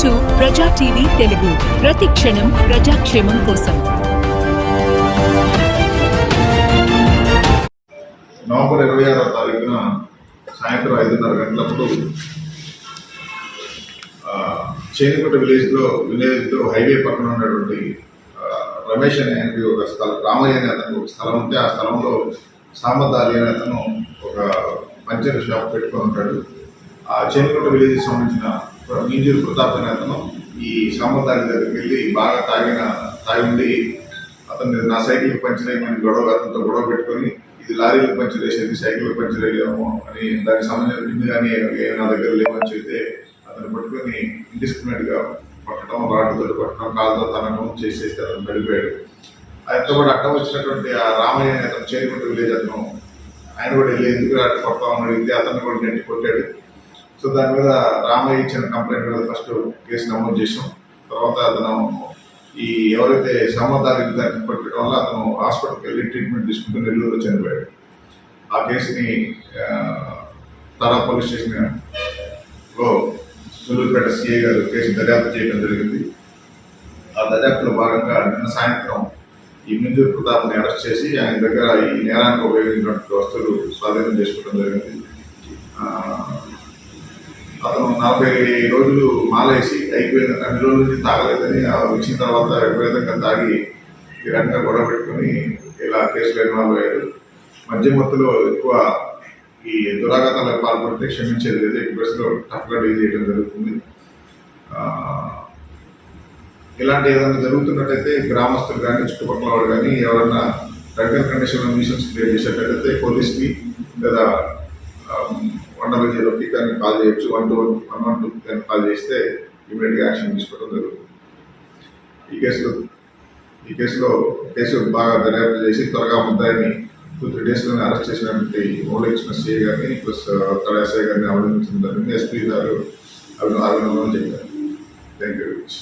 To ప్రజా TV Telugu. ప్రతి క్షణం ప్రజాక్షేమం కోసం. నవంబర్ ఇరవై ఆరో తారీఖున సాయంత్రం ఐదున్నర గంటలప్పుడు ఆ, విలేజ్లో విలేజ్లో హైవే పక్కన ఉన్నటువంటి రమేష్ అనే ఆయనకి ఒక స్థలం రామయ్య అనే అతను ఒక స్థలం ఉంటే ఆ స్థలంలో సామత్ అనే అతను ఒక పంచర్ షాప్ పెట్టుకొని ఉంటాడు. ఆ చేనుకుంట విలేజ్కి సంబంధించిన మీంజూరు ప్రతాప్ అనే అతను ఈ సామర్థాని దగ్గరికి వెళ్ళి బాగా తాగిన తాగి ఉండి అతను నా సైకిల్ పంచర్ అయ్యమని గొడవ అతనితో గొడవ పెట్టుకొని ఇది లారీలకు పంచర్ వేసేది సైకిల్ పంచర్ అయ్యాము అని దానికి సంబంధించిన బిల్లు కానీ నా దగ్గర లేవని చెప్తే అతను పట్టుకొని indiscriminate పట్టడం రాటుతో పట్టడం కాళ్ళతో తనను చేసేస్తే అతను వెళ్ళిపోయాడు. ఆయనతో కూడా అడ్డం వచ్చినటువంటి ఆ రామయ్య అతను చేరుకుంటూ విలేజ్ అతను. ఆయన కూడా వెళ్ళి ఎందుకు అడ్డు కొడతామని అడిగితే అతను కూడా నెట్టి కొట్టాడు. సో దాని మీద రామయ్య ఇచ్చిన కంప్లైంట్ మీద ఫస్ట్ కేసు నమోదు చేసాం తర్వాత అతను ఈ ఎవరైతే సమాధానం దానికి పట్టడం వల్ల అతను హాస్పిటల్కి వెళ్ళి ట్రీట్మెంట్ తీసుకుంటూ నెల్లూరులో చనిపోయాడు. ఆ కేసుని తడా పోలీస్ స్టేషన్లో సులూరుపేట సిఐ గారు కేసు దర్యాప్తు చేయడం జరిగింది. ఆ దర్యాప్తులో భాగంగా నిన్న సాయంత్రం ఈ మింజూరు ప్రతాప్ని అరెస్ట్ చేసి ఆయన దగ్గర ఈ నేరానికి ఉపయోగించినటువంటి వస్తువులు స్వాధీనం చేసుకోవడం జరిగింది. నలభై రోజులు మాలేసి అయిపోయిన అన్ని రోజుల నుంచి తాగలేదని ఆ వచ్చిన తర్వాత విపరీతంగా తాగి ఈ రకంగా గొడవ పెట్టుకొని ఇలా కేసులు ఇన్వాల్వ్ అయ్యారు. మధ్య మత్తులో ఎక్కువ ఈ దురాఘాతాలకు పాల్పడితే క్షమించేది లేదు. ఈ బస్సులో టఫ్గా డీల్ చేయడం జరుగుతుంది. ఇలాంటి ఏదైనా జరుగుతున్నట్టయితే గ్రామస్తులు కానీ చుట్టుపక్కల వాళ్ళు కానీ ఎవరైనా రెగ్యులర్ కండిషన్ మిషన్స్ క్రియేట్ చేసేటట్టయితే పోలీస్కి లేదా వన్ డబల్ జీరోకి దాన్ని కాల్ చేయొచ్చు. One two one one two దాన్ని కాల్ చేస్తే ఇమీడియట్గా యాక్షన్ తీసుకోవడం జరుగుతుంది. ఈ కేసులో ఈ కేసులో కేసు బాగా దర్యాప్తు చేసి త్వరగా ముద్దాయిని టూ త్రీ డేస్లోనే అరెస్ట్ చేసినటువంటి ఓల్డ్ ఇచ్చిన సిఐ గారిని ప్లస్ uh, అక్కడ ఎస్ఐ గారిని అవలంబించడం జరిగింది. ఎస్పీ గారు అభినందనలు చెప్పారు. Thank you very much